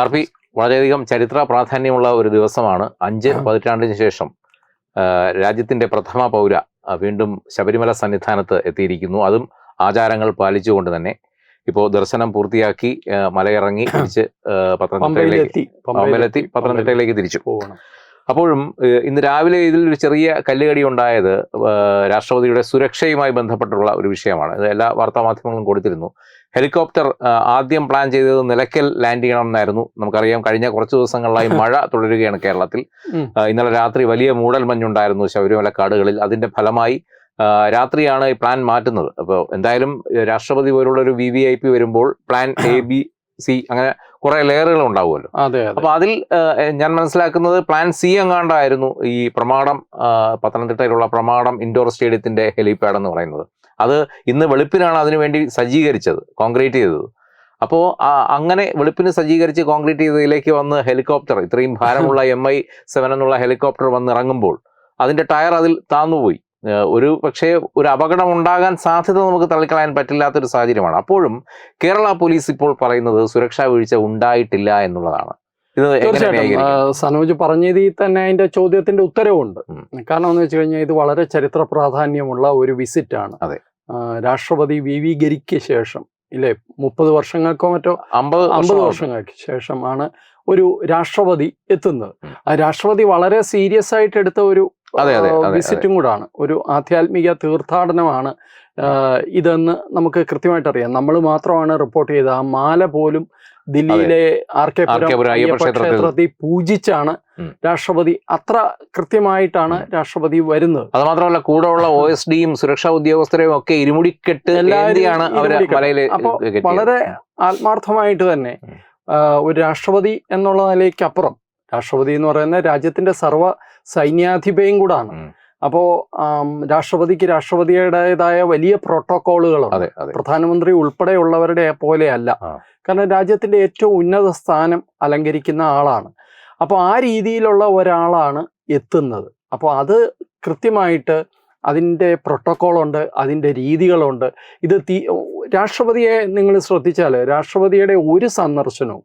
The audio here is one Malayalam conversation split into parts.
ആർ പി വളരെയധികം ചരിത്ര പ്രാധാന്യമുള്ള ഒരു ദിവസമാണ്. അഞ്ച് പതിറ്റാണ്ടിന് ശേഷം രാജ്യത്തിന്റെ പ്രഥമ പൗര വീണ്ടും ശബരിമല സന്നിധാനത്ത് എത്തിയിരിക്കുന്നു. അതും ആചാരങ്ങൾ പാലിച്ചുകൊണ്ട് തന്നെ. ഇപ്പോൾ ദർശനം പൂർത്തിയാക്കി മലയിറങ്ങി തിരിച്ച് പത്തനംതിട്ടയിലേക്ക് പമ്പയിലെത്തി. പത്തനംതിട്ടയിലേക്ക് തിരിച്ചു. പോകണം അപ്പോഴും ഇന്ന് രാവിലെ ഇതിൽ ഒരു ചെറിയ കല്ലുകടി ഉണ്ടായത് രാഷ്ട്രപതിയുടെ സുരക്ഷയുമായി ബന്ധപ്പെട്ടുള്ള ഒരു വിഷയമാണ്. ഇത് എല്ലാ വാർത്താ മാധ്യമങ്ങളും കൊടുത്തിരുന്നു. ഹെലികോപ്റ്റർ ആദ്യം പ്ലാൻ ചെയ്തത് നിലയ്ക്കൽ ലാൻഡ് ചെയ്യണമെന്നായിരുന്നു. നമുക്കറിയാം കഴിഞ്ഞ കുറച്ച് ദിവസങ്ങളിലായി മഴ തുടരുകയാണ് കേരളത്തിൽ. ഇന്നലെ രാത്രി വലിയ മൂടൽ മഞ്ഞുണ്ടായിരുന്നു ശബരിമല കാടുകളിൽ. അതിന്റെ ഫലമായി രാത്രിയാണ് ഈ പ്ലാൻ മാറ്റുന്നത്. അപ്പോൾ എന്തായാലും രാഷ്ട്രപതി പോലുള്ള ഒരു വി വി ഐ പി വരുമ്പോൾ പ്ലാൻ എ ബി സി അങ്ങനെ കുറെ ലെയറുകൾ ഉണ്ടാവുമല്ലോ. അപ്പൊ അതിൽ ഞാൻ മനസ്സിലാക്കുന്നത് പ്ലാൻ സി എങ്ങാണ്ടായിരുന്നു ഈ പ്രമാണം പത്തനംതിട്ടയിലുള്ള പ്രമാണം ഇൻഡോർ സ്റ്റേഡിയത്തിന്റെ ഹെലിപാഡ് എന്ന് പറയുന്നത്. അത് ഇന്ന് വെളുപ്പിനാണ് അതിനുവേണ്ടി സജ്ജീകരിച്ചത് കോൺക്രീറ്റ് ചെയ്തത്. അപ്പോൾ അങ്ങനെ വെളുപ്പിന് സജ്ജീകരിച്ച് കോൺക്രീറ്റ് ചെയ്തതിലേക്ക് വന്ന് ഹെലികോപ്റ്റർ ഇത്രയും ഭാരമുള്ള എം ഐ സെവൻ എന്നുള്ള ഹെലികോപ്റ്റർ വന്ന് ഇറങ്ങുമ്പോൾ അതിന്റെ ടയർ അതിൽ താന്നുപോയി. ഒരു പക്ഷേ ഒരു അപകടം ഉണ്ടാകാൻ സാധ്യത നമുക്ക് തള്ളിക്കളയാൻ പറ്റില്ലാത്തൊരു സാഹചര്യമാണ്. അപ്പോഴും കേരള പോലീസ് ഇപ്പോൾ പറയുന്നത് സുരക്ഷാ വീഴ്ച ഉണ്ടായിട്ടില്ല എന്നുള്ളതാണ്. തീർച്ചയായിട്ടും. സനോജ് പറഞ്ഞതിൽ തന്നെ അതിന്റെ ചോദ്യത്തിന്റെ ഉത്തരവുണ്ട്. കാരണം എന്ന് വെച്ച് കഴിഞ്ഞാൽ ഇത് വളരെ ചരിത്ര പ്രാധാന്യമുള്ള ഒരു വിസിറ്റ് ആണ്. അതെ. രാഷ്ട്രപതി വി വി ഗരിക്ക് ശേഷം ഇല്ലേ? മുപ്പത് വർഷങ്ങൾക്കോ മറ്റോ? അമ്പത് അമ്പത് വർഷങ്ങൾക്ക് ശേഷമാണ് ഒരു രാഷ്ട്രപതി എത്തുന്നത്. ആ രാഷ്ട്രപതി വളരെ സീരിയസ് ആയിട്ട് എടുത്ത ഒരു വിസിറ്റും കൂടാണ്. ഒരു ആധ്യാത്മിക തീർത്ഥാടനമാണ് ഇതെന്ന് നമുക്ക് കൃത്യമായിട്ട് അറിയാം നമ്മൾ മാത്രമാണ് റിപ്പോർട്ട് ചെയ്ത് ആ മാല പോലും ദില്ലിയിലെ ആർ കെ ക്ഷേത്രത്തെ ക്ഷേത്രത്തിൽ. പൂജിച്ചാണ് രാഷ്ട്രപതി. അത്ര കൃത്യമായിട്ടാണ് രാഷ്ട്രപതി വരുന്നത്. അത് മാത്രമല്ല കൂടെ ഉള്ള ഒ എസ് ഡിയും സുരക്ഷാ ഉദ്യോഗസ്ഥരെയും ഒക്കെ ഇരുമുടിക്കെട്ട് എല്ലാവരെയാണ് അവർ. മലയിൽ വളരെ ആത്മാർത്ഥമായിട്ട് തന്നെ ഒരു രാഷ്ട്രപതി എന്നുള്ള നിലയ്ക്ക് അപ്പുറം രാഷ്ട്രപതി എന്ന് പറയുന്ന രാജ്യത്തിന്റെ സർവ സൈന്യാധിപയും കൂടാണ്. അപ്പോ രാഷ്ട്രപതിക്ക് രാഷ്ട്രപതിയുടേതായ വലിയ അതെ പ്രധാനമന്ത്രി ഉൾപ്പെടെയുള്ളവരുടെ പോലെയല്ല കാരണം രാജ്യത്തിന്റെ ഏറ്റവും ഉന്നത സ്ഥാനം അലങ്കരിക്കുന്ന ആളാണ്. അപ്പോൾ ആ രീതിയിലുള്ള ഒരാളാണ് എത്തുന്നത്. അപ്പോൾ അത് കൃത്യമായിട്ട് അതിന്റെ പ്രോട്ടോക്കോളുണ്ട് അതിന്റെ രീതികളുണ്ട്. ഇത് തീ രാഷ്ട്രപതിയെ നിങ്ങൾ ശ്രദ്ധിച്ചാൽ രാഷ്ട്രപതിയുടെ ഒരു സന്ദർശനവും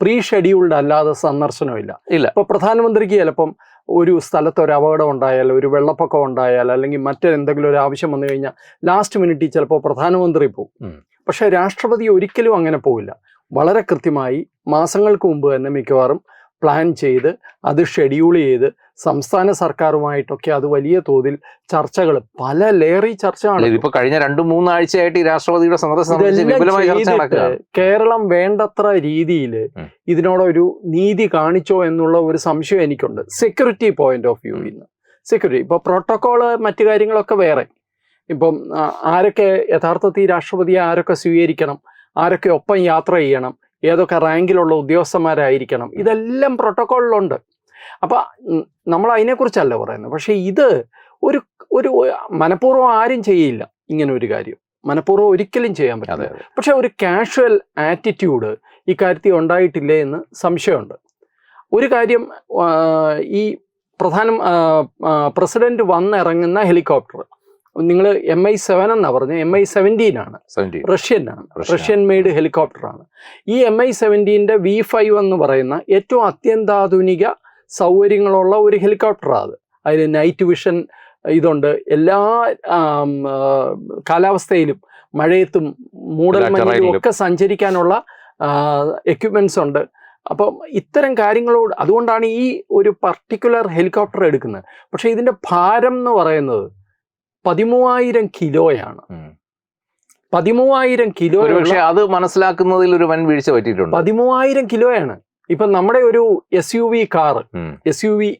പ്രീ ഷെഡ്യൂൾഡ് അല്ലാതെ സന്ദർശനമില്ല ഇല്ല. ഇപ്പോൾ പ്രധാനമന്ത്രിക്ക് ചിലപ്പം ഒരു സ്ഥലത്ത് ഒരു അപകടം ഉണ്ടായാൽ ഒരു വെള്ളപ്പൊക്കം ഉണ്ടായാൽ അല്ലെങ്കിൽ മറ്റെന്തെങ്കിലും ഒരു ആവശ്യം വന്നു കഴിഞ്ഞാൽ ലാസ്റ്റ് മിനിറ്റിൽ ചിലപ്പോൾ പ്രധാനമന്ത്രി പോകും പക്ഷേ രാഷ്ട്രപതി ഒരിക്കലും അങ്ങനെ പോവില്ല. വളരെ കൃത്യമായി മാസങ്ങൾക്ക് മുമ്പ് തന്നെ മിക്കവാറും പ്ലാൻ ചെയ്ത് അത് ഷെഡ്യൂൾ ചെയ്ത് സംസ്ഥാന സർക്കാരുമായിട്ടൊക്കെ അത് വലിയ തോതിൽ ചർച്ചകൾ പല ലേറി ചർച്ചകൾ ഇതിപ്പോ കഴിഞ്ഞ രണ്ടു മൂന്നാഴ്ചയായിട്ട് ഈ രാഷ്ട്രപതിയുടെ സന്ദർശനം കേരളം വേണ്ടത്ര രീതിയിൽ. ഇതിനോടൊരു നീതി കാണിച്ചോ എന്നുള്ള ഒരു സംശയം എനിക്കുണ്ട്. സെക്യൂരിറ്റി പോയിന്റ് ഓഫ് വ്യൂ നിന്ന് സെക്യൂരിറ്റി ഇപ്പോൾ പ്രോട്ടോക്കോൾ മറ്റു കാര്യങ്ങളൊക്കെ വേറെ. ഇപ്പം ആരൊക്കെ യഥാർത്ഥത്തിൽ രാഷ്ട്രപതിയെ ആരൊക്കെ സ്വീകരിക്കണം ആരൊക്കെ ഒപ്പം യാത്ര ചെയ്യണം ഏതൊക്കെ റാങ്കിലുള്ള ഉദ്യോഗസ്ഥന്മാരായിരിക്കണം. ഇതെല്ലാം പ്രോട്ടോക്കോളിലുണ്ട്. അപ്പം നമ്മൾ അതിനെക്കുറിച്ചല്ല പറയുന്നത്. പക്ഷേ ഇത് ഒരു ഒരു മനഃപൂർവം ആരും ചെയ്യില്ല ഇങ്ങനെ ഒരു കാര്യം. മനഃപൂർവം ഒരിക്കലും ചെയ്യാൻ പറ്റില്ല. പക്ഷേ ഒരു കാഷ്വൽ ആറ്റിറ്റ്യൂഡ് ഈ കാര്യത്തിൽ ഉണ്ടായിട്ടില്ലേ എന്ന് സംശയമുണ്ട്. ഒരു കാര്യം ഈ പ്രധാനം പ്രസിഡന്റ് വന്നിറങ്ങുന്ന ഹെലികോപ്റ്റർ. നിങ്ങൾ എം ഐ സെവൻ എന്നാണ് പറഞ്ഞത് എം ഐ സെവന്റീൻ ആണ്. സെവന്റി റഷ്യൻ ആണ്. റഷ്യൻ. റഷ്യൻ മെയ്ഡ് ഹെലികോപ്റ്റർ ആണ്. ഈ എം ഐ സെവന്റീന്റെ വി ഫൈവ് എന്ന് പറയുന്ന ഏറ്റവും അത്യന്താധുനിക സൗകര്യങ്ങളുള്ള ഒരു ഹെലികോപ്റ്ററാണ് അത്. അതിൽ നൈറ്റ് വിഷൻ ഇതുണ്ട്. എല്ലാ കാലാവസ്ഥയിലും മഴയത്തും മൂടൽമഞ്ഞിലും. ഒക്കെ സഞ്ചരിക്കാനുള്ള എക്യുപ്മെൻസ് ഉണ്ട്. അപ്പം ഇത്തരം കാര്യങ്ങളോട് അതുകൊണ്ടാണ് ഈ ഒരു പർട്ടിക്കുലർ ഹെലികോപ്റ്റർ എടുക്കുന്നത്. പക്ഷേ ഇതിന്റെ ഭാരം എന്ന് പറയുന്നത് പതിമൂവായിരം കിലോയാണ്. പതിമൂവായിരം കിലോ പക്ഷേ അത് മനസ്സിലാക്കുന്നതിൽ ഒരു വൻ വീഴ്ച പറ്റിയിട്ടുണ്ട്. പതിമൂവായിരം കിലോയാണ്. ഇപ്പൊ നമ്മുടെ ഒരു S U V car S U V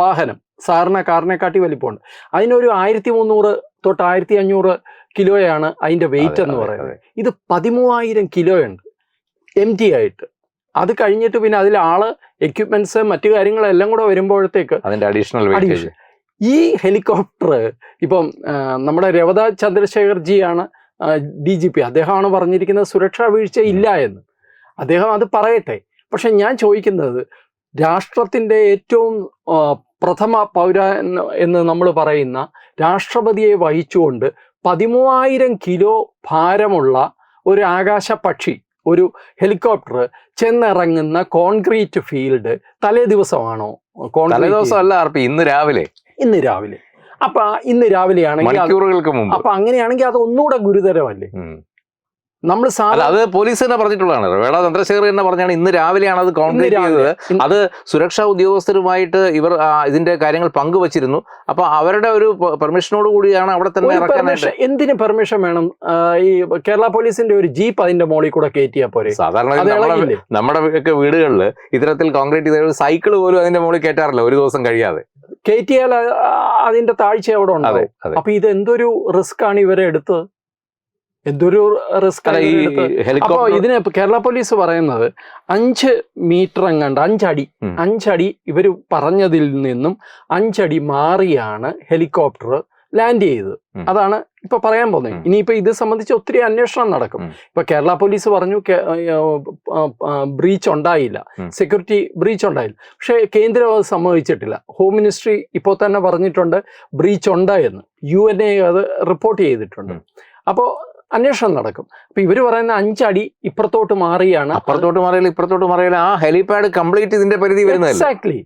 വാഹനം സാധാരണ കാറിനെക്കാട്ടി വലിപ്പമുണ്ട്. അതിനൊരു ആയിരത്തി മുന്നൂറ് തൊട്ട് ആയിരത്തി അഞ്ഞൂറ് കിലോയാണ് അതിന്റെ വെയിറ്റ് എന്ന് പറയുന്നത്. ഇത് പതിമൂവായിരം കിലോയുണ്ട് എം ടി ആയിട്ട്. അത് കഴിഞ്ഞിട്ട് പിന്നെ അതിൽ ആൾ എക്യുപ്മെന്റ്സ് മറ്റു കാര്യങ്ങളെല്ലാം കൂടെ വരുമ്പോഴത്തേക്ക് അതിന്റെ അഡീഷണൽ വെയിറ്റേജ്. ഈ ഹെലികോപ്റ്റർ ഇപ്പം നമ്മുടെ രവത ചന്ദ്രശേഖർ ജിയാണ് ഡി ജി പി. അദ്ദേഹമാണ് പറഞ്ഞിരിക്കുന്നത് സുരക്ഷാ വീഴ്ച ഇല്ല എന്ന്. അദ്ദേഹം അത് പറയട്ടെ. പക്ഷെ ഞാൻ ചോദിക്കുന്നത് രാഷ്ട്രത്തിന്റെ ഏറ്റവും പ്രഥമ പൗര എന്ന് നമ്മൾ പറയുന്ന രാഷ്ട്രപതിയെ വഹിച്ചുകൊണ്ട് പതിമൂവായിരം കിലോ ഭാരമുള്ള ഒരു ആകാശ പക്ഷി ഒരു ഹെലികോപ്റ്റർ ചെന്നിറങ്ങുന്ന കോൺക്രീറ്റ് ഫീൽഡ് തലേ ദിവസമാണോ? തലേ ദിവസം അല്ല ഇന്ന് രാവിലെ. ഇന്ന് രാവിലെ. അപ്പൊ ഇന്ന് രാവിലെയാണെങ്കിൽ മണിക്കൂറുകൾക്ക് മുമ്പ്. അപ്പൊ അങ്ങനെയാണെങ്കിൽ അത് ഒന്നുകൂടെ ഗുരുതരമല്ലേ? നമ്മൾ അത് പോലീസ് തന്നെ പറഞ്ഞിട്ടുള്ളതാണ്. വേള ചന്ദ്രശേഖർ തന്നെ പറഞ്ഞാണ് ഇന്ന് രാവിലെയാണ് അത് കോൺക്രീറ്റ് ചെയ്തത്. അത് സുരക്ഷാ ഉദ്യോഗസ്ഥരുമായിട്ട് ഇവർ ഇതിന്റെ കാര്യങ്ങൾ പങ്കുവച്ചിരുന്നു. അപ്പൊ അവരുടെ ഒരു പെർമിഷനോട് കൂടിയാണ് അവിടെ തന്നെ എന്തിനു ഇറക്കാനായിട്ട് പെർമിഷൻ എന്തിന് പെർമിഷൻ വേണം? ഈ കേരള പോലീസിന്റെ ഒരു ജീപ്പ് അതിന്റെ മോളിൽ കൂടെ കയറ്റിയാൽ പോരെ? സാധാരണ നമ്മുടെ ഒക്കെ വീടുകളിൽ ഇത്തരത്തിൽ കോൺക്രീറ്റ് ചെയ്ത ഒരു സൈക്കിൾ പോലും അതിന്റെ മോളിൽ കയറ്റാറില്ല. ഒരു ദിവസം കഴിയാതെ. കയറ്റിയാൽ അതിന്റെ താഴ്ച അവിടെ ഉണ്ട് ഉണ്ടാവും. അപ്പൊ ഇത് എന്തൊരു റിസ്ക് ആണ് ഇവരെ എടുത്തത് എന്തൊരു റിസ്ക് അപ്പൊ ഇതിന് കേരള പോലീസ് പറയുന്നത് അഞ്ച് മീറ്റർ എങ്ങാണ്ട് അഞ്ചടി. അഞ്ചടി ഇവർ പറഞ്ഞതിൽ നിന്നും അഞ്ചടി മാറിയാണ് ഹെലികോപ്റ്റർ ലാൻഡ് ചെയ്തത് അതാണ് ഇപ്പൊ പറയാൻ പോകുന്നത്. ഇനിയിപ്പോ ഇത് സംബന്ധിച്ച് ഒത്തിരി അന്വേഷണം നടക്കും. ഇപ്പൊ കേരള പോലീസ് പറഞ്ഞു ബ്രീച്ച് ഉണ്ടായില്ല. സെക്യൂരിറ്റി ബ്രീച്ച് ഉണ്ടായില്ല. പക്ഷെ കേന്ദ്രം അത് സമ്മതിച്ചിട്ടില്ല. ഹോം മിനിസ്ട്രി ഇപ്പോൾ തന്നെ പറഞ്ഞിട്ടുണ്ട് ബ്രീച്ച് ഉണ്ടായെന്ന് യു എൻ എ അത് റിപ്പോർട്ട് ചെയ്തിട്ടുണ്ട്. അപ്പോൾ അന്വേഷണം നടക്കും. അപ്പൊ ഇവർ പറയുന്ന അഞ്ചടി ഇപ്പുറത്തോട്ട് മാറിയാണ്. അപ്പുറത്തോട്ട് മാറിയാലും ഇപ്പുറത്തോട്ട് മാറിയാലും ആ ഹെലിപാഡ് കംപ്ലീറ്റ് ഇതിന്റെ പരിധി വരുന്നത് എക്സാക്ട്ലി.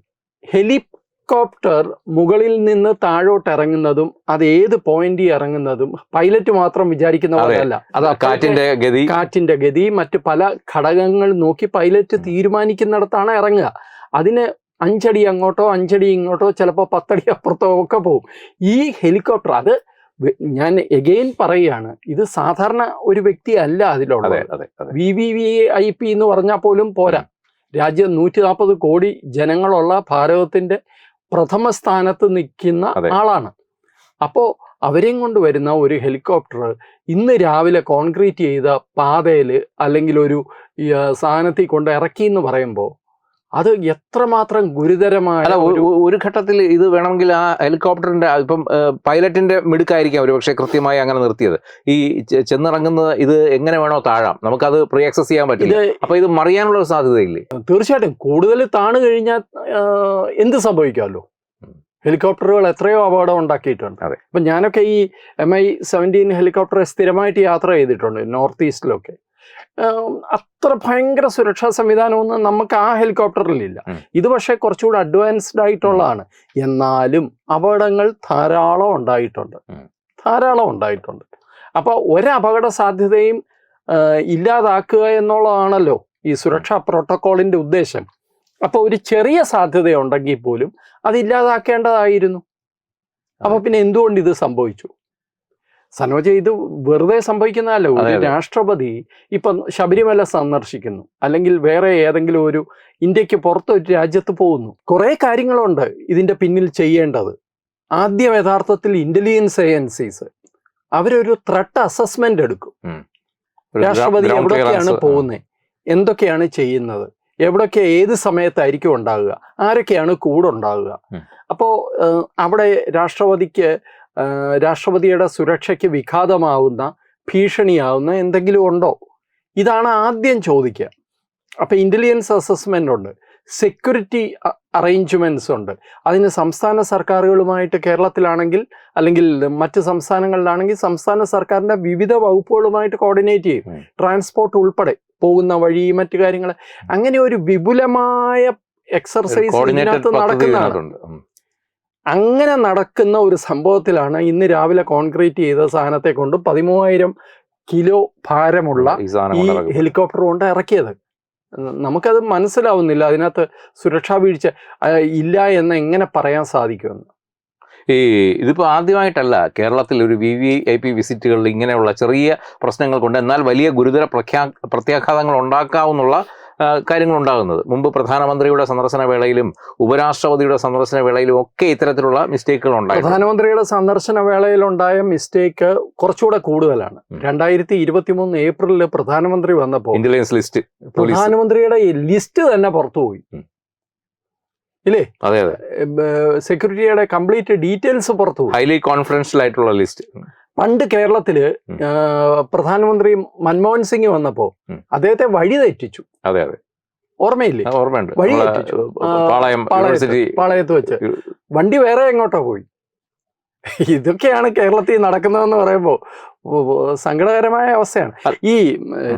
ഹെലികോപ്റ്റർ മുകളിൽ നിന്ന് താഴോട്ട് ഇറങ്ങുന്നതും അത് ഏത് പോയിന്റ് ഇറങ്ങുന്നതും പൈലറ്റ് മാത്രം വിചാരിക്കുന്ന. പോലെയല്ല. അത് കാറ്റിന്റെ ഗതി. കാറ്റിന്റെ ഗതി മറ്റു പല ഘടകങ്ങൾ നോക്കി പൈലറ്റ് തീരുമാനിക്കുന്നിടത്താണ് ഇറങ്ങുക. അതിന് അഞ്ചടി അങ്ങോട്ടോ അഞ്ചടി ഇങ്ങോട്ടോ ചിലപ്പോൾ പത്തടി അപ്പുറത്തോ ഒക്കെ പോകും. ഈ ഹെലികോപ്റ്റർ അത് ഞാൻ എഗെയിൻ പറയുകയാണ് ഇത് സാധാരണ ഒരു വ്യക്തി അല്ല അതെ അതിലുള്ളത് അതെ അതെ. V V V I P എന്ന് പറഞ്ഞാൽ പോലും പോരാ. രാജ്യം നൂറ്റി നാൽപ്പത് കോടി ജനങ്ങളുള്ള ഭാരതത്തിന്റെ പ്രഥമ സ്ഥാനത്ത് നിൽക്കുന്ന ആളാണ്. അപ്പോൾ അവരെയും കൊണ്ട് വരുന്ന ഒരു ഹെലികോപ്റ്റർ ഇന്ന് രാവിലെ കോൺക്രീറ്റ് ചെയ്ത പാതയിൽ അല്ലെങ്കിൽ ഒരു സാധനത്തിൽ കൊണ്ട് ഇറക്കി എന്ന് പറയുമ്പോൾ അത് എത്രമാത്രം ഗുരുതരമായ ഒരു ഘട്ടത്തിൽ ഇത് വേണമെങ്കിൽ ആ ഹെലികോപ്റ്ററിന്റെ ഇപ്പം പൈലറ്റിന്റെ മിടുക്കായിരിക്കാം ഒരു പക്ഷേ കൃത്യമായി അങ്ങനെ നിർത്തിയത്. ഈ ചെന്നിറങ്ങുന്നത് ഇത് എങ്ങനെ വേണോ താഴാം. നമുക്കത് പ്രീ ആക്സസ് ചെയ്യാൻ പറ്റില്ല. അപ്പൊ ഇത് മറിയാനുള്ള ഒരു സാധ്യതയില്ലേ? തീർച്ചയായിട്ടും. കൂടുതൽ താണു കഴിഞ്ഞാൽ എന്ത് സംഭവിക്കാമല്ലോ ഹെലികോപ്റ്ററുകൾ എത്രയോ അപകടം ഉണ്ടാക്കിയിട്ടുണ്ട്. അതെ. അപ്പം ഞാനൊക്കെ ഈ എം ഐ സെവന്റീൻ ഹെലികോപ്റ്റർ സ്ഥിരമായിട്ട് യാത്ര ചെയ്തിട്ടുണ്ട് നോർത്ത് ഈസ്റ്റിലൊക്കെ. അത്ര ഭയങ്കര സുരക്ഷാ സംവിധാനമൊന്നും നമുക്ക് ആ ഹെലികോപ്റ്ററിലില്ല ഇല്ല. ഇത് പക്ഷേ കുറച്ചുകൂടി അഡ്വാൻസ്ഡ് ആയിട്ടുള്ളതാണ്. എന്നാലും അപകടങ്ങൾ ധാരാളം ഉണ്ടായിട്ടുണ്ട്. ധാരാളം ഉണ്ടായിട്ടുണ്ട്. അപ്പോൾ ഒരപകട സാധ്യതയും ആ, ഇല്ലാതാക്കുക എന്നുള്ളതാണല്ലോ ഈ സുരക്ഷാ പ്രോട്ടോക്കോളിന്റെ ഉദ്ദേശം. അപ്പോൾ ഒരു ചെറിയ സാധ്യതയുണ്ടെങ്കിൽ പോലും അത് ഇല്ലാതാക്കേണ്ടതായിരുന്നു. അപ്പൊ പിന്നെ എന്തുകൊണ്ട് ഇത് സംഭവിച്ചു? സനോജ ഇത് വെറുതെ സംഭവിക്കുന്നതല്ല. ഒരു രാഷ്ട്രപതി ഇപ്പൊ ശബരിമല സന്ദർശിക്കുന്നു. അല്ലെങ്കിൽ വേറെ ഏതെങ്കിലും ഒരു ഇന്ത്യയ്ക്ക് പുറത്ത് ഒരു രാജ്യത്ത് പോകുന്നു. കുറെ കാര്യങ്ങളുണ്ട് ഇതിന്റെ പിന്നിൽ ചെയ്യേണ്ടത്. ആദ്യം യഥാർത്ഥത്തിൽ ഇന്റലിജൻസ് ഏജൻസീസ് അവരൊരു ത്രട്ട് അസസ്മെന്റ് എടുക്കും. രാഷ്ട്രപതി എവിടെയാണ് എവിടൊക്കെയാണ് പോകുന്നത് എന്തൊക്കെയാണ് ചെയ്യുന്നത്? എവിടൊക്കെ ഏത് സമയത്തായിരിക്കും ഉണ്ടാകുക? ആരൊക്കെയാണ് കൂടെ ഉണ്ടാകുക? ഉം. അപ്പോൾ അവിടെ രാഷ്ട്രപതിക്ക് രാഷ്ട്രപതിയുടെ സുരക്ഷയ്ക്ക് വിഘാതമാവുന്ന ഭീഷണിയാവുന്ന എന്തെങ്കിലും ഉണ്ടോ? ഇതാണ് ആദ്യം ചോദിക്കുക. അപ്പോൾ ഇന്റലിജൻസ് അസസ്മെന്റ് ഉണ്ട്. സെക്യൂരിറ്റി അറേഞ്ച്മെന്റ്സ് ഉണ്ട്. അതിന് സംസ്ഥാന സർക്കാരുകളുമായിട്ട് കേരളത്തിലാണെങ്കിൽ അല്ലെങ്കിൽ മറ്റ് സംസ്ഥാനങ്ങളിലാണെങ്കിൽ സംസ്ഥാന സർക്കാരിന്റെ വിവിധ വകുപ്പുകളുമായിട്ട് കോർഡിനേറ്റ് ചെയ്യും. ട്രാൻസ്പോർട്ട് ഉൾപ്പെടെ പോകുന്ന വഴി മറ്റു കാര്യങ്ങൾ. അങ്ങനെ ഒരു വിപുലമായ എക്സർസൈസ് ഇതിനകത്ത് നടക്കുന്നതാണ്. അങ്ങനെ നടക്കുന്ന ഒരു സംഭവത്തിലാണ് ഇന്ന് രാവിലെ കോൺക്രീറ്റ് ചെയ്ത സാധനത്തെ കൊണ്ട് പതിമൂവായിരം കിലോ ഭാരമുള്ള ഈ. ഹെലികോപ്റ്റർ കൊണ്ട് ഇറക്കിയത്. നമുക്കത് മനസ്സിലാവുന്നില്ല. അതിനകത്ത് സുരക്ഷാ വീഴ്ച ഇല്ല എന്ന് എങ്ങനെ പറയാൻ സാധിക്കുമെന്ന്. ഈ ഇതിപ്പോൾ ആദ്യമായിട്ടല്ല കേരളത്തിൽ ഒരു വി വി ഐ പി വിസിറ്റുകളിൽ ഇങ്ങനെയുള്ള ചെറിയ പ്രശ്നങ്ങൾ കൊണ്ട് എന്നാൽ വലിയ ഗുരുതര പ്രഖ്യാ പ്രത്യാഘാതങ്ങൾ ഉണ്ടാക്കാവുന്നുള്ള ഉണ്ടാകുന്നത് മുമ്പ് പ്രധാനമന്ത്രിയുടെ സന്ദർശന വേളയിലും ഉപരാഷ്ട്രപതിയുടെ സന്ദർശന വേളയിലും ഒക്കെ ഇത്തരത്തിലുള്ള മിസ്റ്റേക്കുകൾ ഉണ്ടായി പ്രധാനമന്ത്രിയുടെ സന്ദർശന വേളയിലുണ്ടായ മിസ്റ്റേക്ക് കുറച്ചുകൂടെ കൂടുതലാണ്. രണ്ടായിരത്തി ഇരുപത്തി മൂന്ന് ഏപ്രിലിൽ പ്രധാനമന്ത്രി വന്നപ്പോൾ ഇന്റലിജൻസ് ലിസ്റ്റ് പ്രധാനമന്ത്രിയുടെ ലിസ്റ്റ് തന്നെ പുറത്തുപോയി. ഇല്ലേ? അതെ അതെ. സെക്യൂരിറ്റിയുടെ കംപ്ലീറ്റ് ഡീറ്റെയിൽസ് പുറത്തു ഹൈലി കോൺഫിഡൻഷ്യൽ ആയിട്ടുള്ള ലിസ്റ്റ്. പണ്ട് കേരളത്തിൽ പ്രധാനമന്ത്രി മൻമോഹൻ സിംഗ് വന്നപ്പോ അദ്ദേഹത്തെ വഴി തെറ്റിച്ചു അതെ അതെ. ഓർമ്മയില്ലേ? ഓർമ്മയുണ്ട്. വഴി തെറ്റിച്ചു. പാളയത്ത് വെച്ച്. വണ്ടി വേറെ എങ്ങോട്ടോ പോയി? ഇതൊക്കെയാണ് കേരളത്തിൽ നടക്കുന്നതെന്ന് പറയുമ്പോൾ സങ്കടകരമായ അവസ്ഥയാണ്. ഈ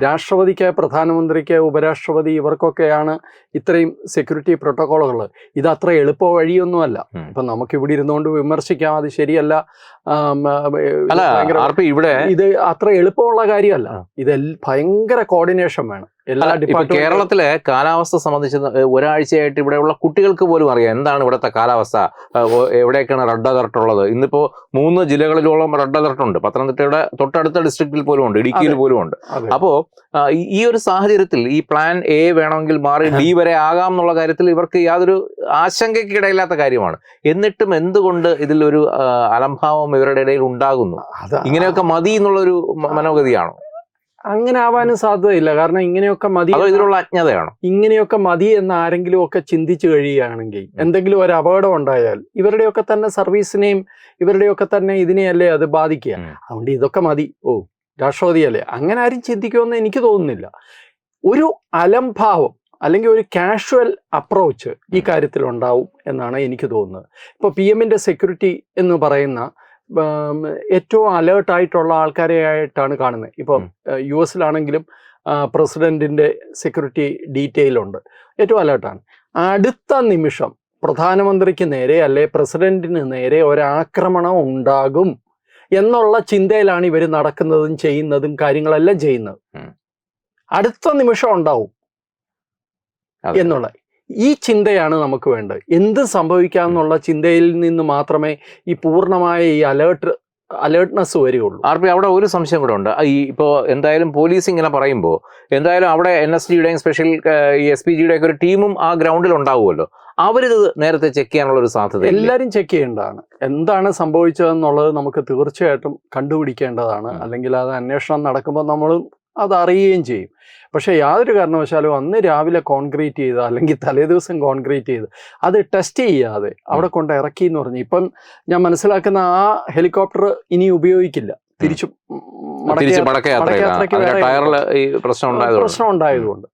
രാഷ്ട്രപതിക്ക് പ്രധാനമന്ത്രിക്ക് ഉപരാഷ്ട്രപതി ഇവർക്കൊക്കെയാണ് ഇത്രയും സെക്യൂരിറ്റി പ്രോട്ടോക്കോളുകൾ ഇത് അത്ര എളുപ്പ വഴിയൊന്നുമല്ല. ഇപ്പൊ നമുക്ക് ഇവിടെ ഇരുന്നുകൊണ്ട് വിമർശിക്കാം അത് ശരിയല്ല. ഇവിടെ ഇത് അത്ര എളുപ്പമുള്ള കാര്യമല്ല. ഇത് ഭയങ്കര കോർഡിനേഷൻ വേണം. എല്ലാ കേരളത്തിലെ കാലാവസ്ഥ സംബന്ധിച്ച് ഒരാഴ്ചയായിട്ട് ഇവിടെയുള്ള കുട്ടികൾക്ക് പോലും അറിയാം. എന്താണ് ഇവിടുത്തെ കാലാവസ്ഥ? എവിടെയൊക്കെയാണ് റെഡ് അലർട്ട് ഉള്ളത്? ഇന്നിപ്പോ മൂന്ന് ജില്ലകളിലോളം റെഡ് അലർട്ട് ഉണ്ട്. പത്തനംതിട്ടയുടെ തൊട്ടടുത്ത ഡിസ്ട്രിക്റ്റിൽ പോലും ഉണ്ട് ഇടുക്കിയിൽ പോലും ഉണ്ട്. അപ്പോ ഈ- ഒരു സാഹചര്യത്തിൽ ഈ പ്ലാൻ എ വേണമെങ്കിൽ മാറി ഡി വരെ ആകാം എന്നുള്ള കാര്യത്തിൽ ഇവർക്ക് യാതൊരു ആശങ്കയ്ക്കിടയില്ലാത്ത കാര്യമാണ്. എന്നിട്ടും എന്തുകൊണ്ട് ഇതിലൊരു അലംഭാവം ഇവരുടെ ഇടയിൽ ഉണ്ടാകുന്നു? ഇങ്ങനെയൊക്കെ മതി എന്നുള്ളൊരു മനോഗതിയാണോ? അങ്ങനെ ആവാനും സാധ്യതയില്ല. കാരണം ഇങ്ങനെയൊക്കെ മതി ഇതിനുള്ള അജ്ഞതയാണോ? ഇങ്ങനെയൊക്കെ മതി എന്ന് ആരെങ്കിലും ഒക്കെ ചിന്തിച്ചു കഴിയുകയാണെങ്കിൽ എന്തെങ്കിലും ഒരു അപകടം ഉണ്ടായാൽ ഇവരുടെയൊക്കെ തന്നെ സർവീസിനെയും ഇവരുടെയൊക്കെ തന്നെ ഇതിനെയല്ലേ അത് ബാധിക്കുക. അതുകൊണ്ട് ഇതൊക്കെ മതി. ഓ രാഷ്ട്രപതിയല്ലേ? അങ്ങനെ ആരും ചിന്തിക്കുമെന്ന് എനിക്ക് തോന്നുന്നില്ല. ഒരു അലംഭാവം അല്ലെങ്കിൽ ഒരു കാഷ്വൽ അപ്രോച്ച് ഈ കാര്യത്തിൽ ഉണ്ടാവും എന്നാണ് എനിക്ക് തോന്നുന്നത്. ഇപ്പോൾ പി എമ്മിന്റെ സെക്യൂരിറ്റി എന്ന് പറയുന്ന ഏറ്റവും അലേർട്ട് ആയിട്ടുള്ള ആൾക്കാരെ ആയിട്ടാണ് കാണുന്നത്. ഇപ്പം യു എസിലാണെങ്കിലും പ്രസിഡന്റിന്റെ സെക്യൂരിറ്റി ഡീറ്റെയിൽ ഉണ്ട്. ഏറ്റവും അലേർട്ടാണ് അടുത്ത നിമിഷം പ്രധാനമന്ത്രിക്ക് നേരെ അല്ലെ പ്രസിഡന്റിന് നേരെ ഒരാക്രമണം ഉണ്ടാകും എന്നുള്ള ചിന്തയിലാണ് ഇവർ നടക്കുന്നതും ചെയ്യുന്നതും കാര്യങ്ങളെല്ലാം ചെയ്യുന്നത്. അടുത്ത നിമിഷം ഉണ്ടാവും എന്നുള്ള ഈ ചിന്തയാണ് നമുക്ക് വേണ്ടത്. എന്ത് സംഭവിക്കാമെന്നുള്ള ചിന്തയിൽ നിന്ന് മാത്രമേ ഈ പൂർണമായ ഈ അലേർട്ട് അലേർട്ട്നെസ് വരികയുള്ളൂ. ആർ പി അവിടെ ഒരു സംശയം കൂടെ ഉണ്ട്. ഈ ഇപ്പോൾ എന്തായാലും പോലീസ് ഇങ്ങനെ പറയുമ്പോൾ എന്തായാലും അവിടെ എൻ എസ് ജിയുടെയും സ്പെഷ്യൽ ഈ എസ് പി ജിയുടെ ഒക്കെ ഒരു ടീമും ആ ഗ്രൗണ്ടിൽ ഉണ്ടാവുമല്ലോ. അവരിത് നേരത്തെ ചെക്ക് ചെയ്യാനുള്ള ഒരു സാധ്യത എല്ലാവരും ചെക്ക് ചെയ്യേണ്ടതാണ്. എന്താണ് സംഭവിച്ചതെന്നുള്ളത് നമുക്ക് തീർച്ചയായിട്ടും കണ്ടുപിടിക്കേണ്ടതാണ്. അല്ലെങ്കിൽ അത് അന്വേഷണം നടക്കുമ്പോൾ നമ്മൾ അത് അറിയുകയും ചെയ്യും. പക്ഷേ യാതൊരു കാരണവശാലും അന്ന് രാവിലെ കോൺക്രീറ്റ് ചെയ്ത് അല്ലെങ്കിൽ തലേദിവസം കോൺക്രീറ്റ് ചെയ്ത് അത് ടെസ്റ്റ് ചെയ്യാതെ അവിടെ കൊണ്ട് ഇറക്കി എന്ന് പറഞ്ഞു. ഇപ്പം ഞാൻ മനസ്സിലാക്കുന്ന ആ ഹെലികോപ്റ്റർ ഇനി ഉപയോഗിക്കില്ല. തിരിച്ചു പ്രശ്നം ഉണ്ടായതുകൊണ്ട്.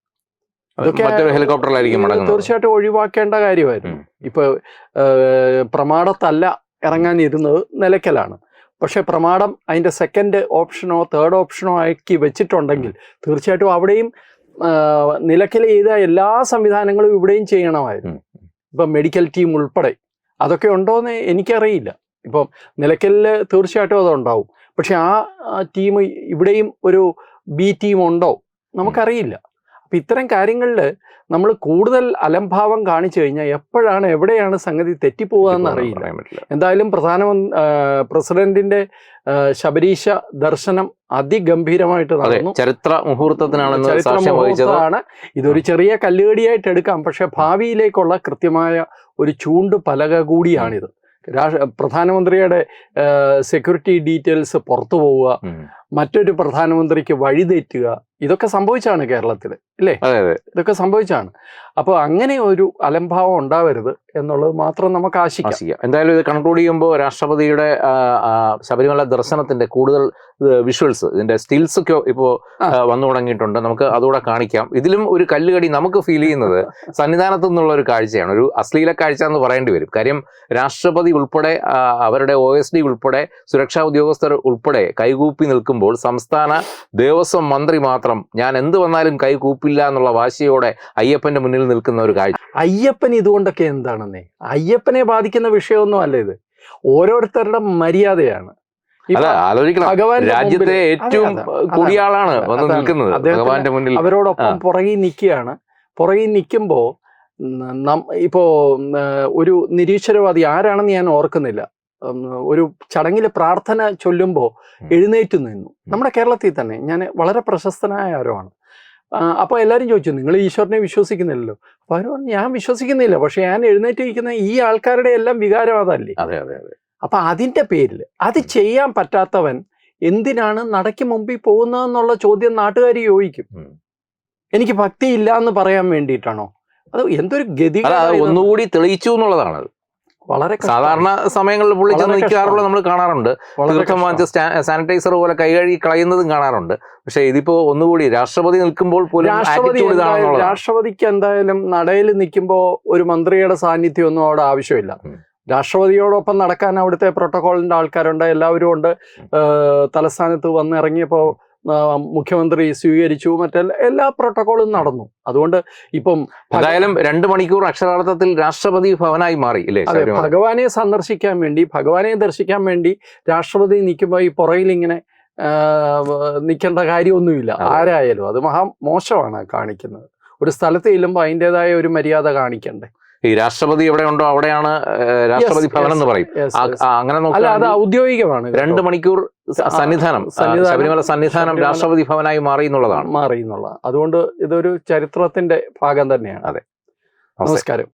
ഹെലികോപ്റ്ററിലായിരിക്കും തീർച്ചയായിട്ടും ഒഴിവാക്കേണ്ട കാര്യമായിരുന്നു. ഇപ്പൊ പ്രമാണത്തല്ല പ്രമാടത്തല്ല ഇറങ്ങാനിരുന്നത് നിലയ്ക്കലാണ്. പക്ഷെ പ്രമാണം അതിന്റെ സെക്കൻഡ് ഓപ്ഷനോ തേർഡ് ഓപ്ഷനോ ആക്കി വെച്ചിട്ടുണ്ടെങ്കിൽ തീർച്ചയായിട്ടും അവിടെയും നിലയ്ക്കൽ ചെയ്ത എല്ലാ സംവിധാനങ്ങളും ഇവിടെയും ചെയ്യണമായിരുന്നു. ഇപ്പം മെഡിക്കൽ ടീം ഉൾപ്പെടെ. അതൊക്കെ ഉണ്ടോയെന്ന് എനിക്കറിയില്ല. ഇപ്പം നിലയ്ക്കലിൽ തീർച്ചയായിട്ടും അതുണ്ടാവും. പക്ഷെ ആ ടീം ഇവിടെയും ഒരു ബി ടീം ഉണ്ടോ? നമുക്കറിയില്ല. അപ്പം ഇത്തരം കാര്യങ്ങളിൽ നമ്മൾ കൂടുതൽ അലംഭാവം കാണിച്ചു കഴിഞ്ഞാൽ എപ്പോഴാണ് എവിടെയാണ് സംഗതി തെറ്റിപ്പോകാന്ന് അറിയില്ല എന്തായാലും പ്രധാനമന്ത്രി പ്രസിഡന്റിന്റെ ശബരീശ ദർശനം അതിഗംഭീരമായിട്ട് അതെ നടന്നു. ചരിത്ര മുഹൂർത്തത്തിനാണെന്ന് ചരിത്ര മുഹൂർത്തമാണ്. ഇതൊരു ചെറിയ കല്ലുകടിയായിട്ട് എടുക്കാം. പക്ഷെ ഭാവിയിലേക്കുള്ള കൃത്യമായ ഒരു ചൂണ്ട് പലക കൂടിയാണിത്. രാഷ്ട്ര പ്രധാനമന്ത്രിയുടെ സെക്യൂരിറ്റി ഡീറ്റെയിൽസ് പുറത്തു പോവുക. മറ്റൊരു പ്രധാനമന്ത്രിക്ക് വഴിതെറ്റുക ഇതൊക്കെ സംഭവിച്ചാണ് കേരളത്തിൽ അല്ലേ അതെ അതെ. ഇതൊക്കെ സംഭവിച്ചാണ്. അപ്പോൾ അങ്ങനെ ഒരു അലംഭാവം ഉണ്ടാവരുത് എന്നുള്ളത് മാത്രം നമുക്ക് ആശിക്കാം. എന്തായാലും ഇത് കൺക്ലൂഡ് ചെയ്യുമ്പോൾ രാഷ്ട്രപതിയുടെ ശബരിമല ദർശനത്തിന്റെ കൂടുതൽ വിഷ്വൽസ് ഇതിന്റെ സ്റ്റിൽസ് ഒക്കെ ഇപ്പോൾ വന്നു തുടങ്ങിയിട്ടുണ്ട്. നമുക്ക് അതുകൂടെ കാണിക്കാം. ഇതിലും ഒരു കല്ലുകടി നമുക്ക് ഫീൽ ചെയ്യുന്നത് സന്നിധാനത്തു നിന്നുള്ള ഒരു കാഴ്ചയാണ്. ഒരു അശ്ലീല കാഴ്ച എന്ന് പറയേണ്ടി വരും. കാര്യം രാഷ്ട്രപതി ഉൾപ്പെടെ അവരുടെ ഒ എസ് ഡി ഉൾപ്പെടെ സുരക്ഷാ ഉദ്യോഗസ്ഥർ ഉൾപ്പെടെ കൈകൂപ്പി നിൽക്കുമ്പോൾ സംസ്ഥാന ദേവസ്വം മന്ത്രി മാത്രം ഞാൻ എന്ത് വന്നാലും കൈ കൂപ്പില്ല എന്നുള്ള വാശിയോടെ അയ്യപ്പന്റെ മുന്നിൽ നിൽക്കുന്ന ഒരു കാഴ്ച. അയ്യപ്പൻ ഇതുകൊണ്ടൊക്കെ എന്താണെന്നേ? അയ്യപ്പനെ ബാധിക്കുന്ന വിഷയമൊന്നും അല്ല ഇത്. ഓരോരുത്തരുടെ മര്യാദയാണ്. അല്ല ആലോചിക്കണം. രാജ്യത്തെ ഏറ്റവും അതെ, അതെ, കൂടിയ ആളാണ് വന്ന് നിൽക്കുന്നത് ഭഗവാന്റെ മുന്നിൽ. അവരോടൊപ്പം പുറകിൽ നിൽക്കുകയാണ്. പുറകിൽ നിൽക്കുമ്പോൾ ഇപ്പോ ഒരു നിരീശ്വരവാദി ആരാണെന്ന് ഞാൻ ഓർക്കുന്നില്ല. ഒരു ചടങ്ങിൽ പ്രാർത്ഥന ചൊല്ലുമ്പോൾ എഴുന്നേറ്റ് നിന്നു. നമ്മുടെ കേരളത്തിൽ തന്നെ ഞാൻ വളരെ പ്രശസ്തനായ ആരോമാണ് അപ്പോൾ എല്ലാവരും ചോദിച്ചു നിങ്ങൾ ഈശ്വരനെ വിശ്വസിക്കുന്നില്ലല്ലോ? അപ്പോൾ അവർ പറഞ്ഞു ഞാൻ വിശ്വസിക്കുന്നില്ല പക്ഷെ ഞാൻ എഴുന്നേറ്റിരിക്കുന്ന ഈ ആൾക്കാരുടെ എല്ലാം വികാരം അതല്ലേ? അതെ അതെ അതെ. അപ്പം അതിന്റെ പേരിൽ അത് ചെയ്യാൻ പറ്റാത്തവൻ എന്തിനാണ് നടയ്ക്ക് മുമ്പിൽ പോകുന്നതെന്നുള്ള ചോദ്യം നാട്ടുകാർ ചോദിക്കും. എനിക്ക് ഭക്തി ഇല്ല എന്ന് പറയാൻ വേണ്ടിയിട്ടാണോ? അത് എന്തൊരു ഗതി ഒന്നുകൂടി തെളിയിച്ചു എന്നുള്ളതാണ്. വളരെ സാധാരണ സമയങ്ങളിൽ പുള്ളി ചെന്ന് നിൽക്കാറുള്ള നമ്മൾ കാണാറുണ്ട്. തീർത്ഥം വാങ്ങിച്ച് സാനിറ്റൈസർ പോലെ കൈ കഴുകി കളയുന്നതും കാണാറുണ്ട്. പക്ഷെ ഇതിപ്പോ ഒന്നുകൂടി രാഷ്ട്രപതി നിൽക്കുമ്പോൾ പോലും രാഷ്ട്രപതിക്ക് എന്തായാലും നടയിൽ നിൽക്കുമ്പോൾ ഒരു മന്ത്രിയുടെ സാന്നിധ്യം ഒന്നും അവിടെ ആവശ്യമില്ല. രാഷ്ട്രപതിയോടൊപ്പം നടക്കാൻ അവിടുത്തെ പ്രോട്ടോകോളിന്റെ ആൾക്കാരുണ്ട് എല്ലാവരും ഉണ്ട്. തലസ്ഥാനത്ത് വന്നിറങ്ങിയപ്പോൾ മുഖ്യമന്ത്രി സ്വീകരിച്ചു മറ്റെല്ലാ എല്ലാ പ്രോട്ടോക്കോളും നടന്നു. അതുകൊണ്ട് ഇപ്പം എന്തായാലും രണ്ട് മണിക്കൂർ അക്ഷരാർത്ഥത്തിൽ രാഷ്ട്രപതി ഭവനായി മാറി അതെ ഭഗവാനെ സന്ദർശിക്കാൻ വേണ്ടി ഭഗവാനെ ദർശിക്കാൻ വേണ്ടി രാഷ്ട്രപതി നിൽക്കുമ്പോൾ ഈ പുറയിൽ ഇങ്ങനെ നിൽക്കേണ്ട കാര്യമൊന്നുമില്ല. ആരായാലും. അത് മഹാ മോശമാണ് കാണിക്കുന്നത്. ഒരു സ്ഥലത്ത് ചെല്ലുമ്പോൾ അതിന്റെതായ ഒരു മര്യാദ കാണിക്കണ്ടേ? ഈ രാഷ്ട്രപതി എവിടെ ഉണ്ടോ അവിടെയാണ് രാഷ്ട്രപതി ഭവൻ എന്ന് പറയും. അങ്ങനെ അല്ല അത് ഔദ്യോഗികമാണ് രണ്ട് മണിക്കൂർ സന്നിധാനം ശബരിമല സന്നിധാനം രാഷ്ട്രപതി ഭവനായി മാറി എന്നുള്ളതാണ്. മാറി എന്നുള്ളതാണ്. അതുകൊണ്ട് ഇതൊരു ചരിത്രത്തിന്റെ ഭാഗം തന്നെയാണ്. അതെ. നമസ്കാരം.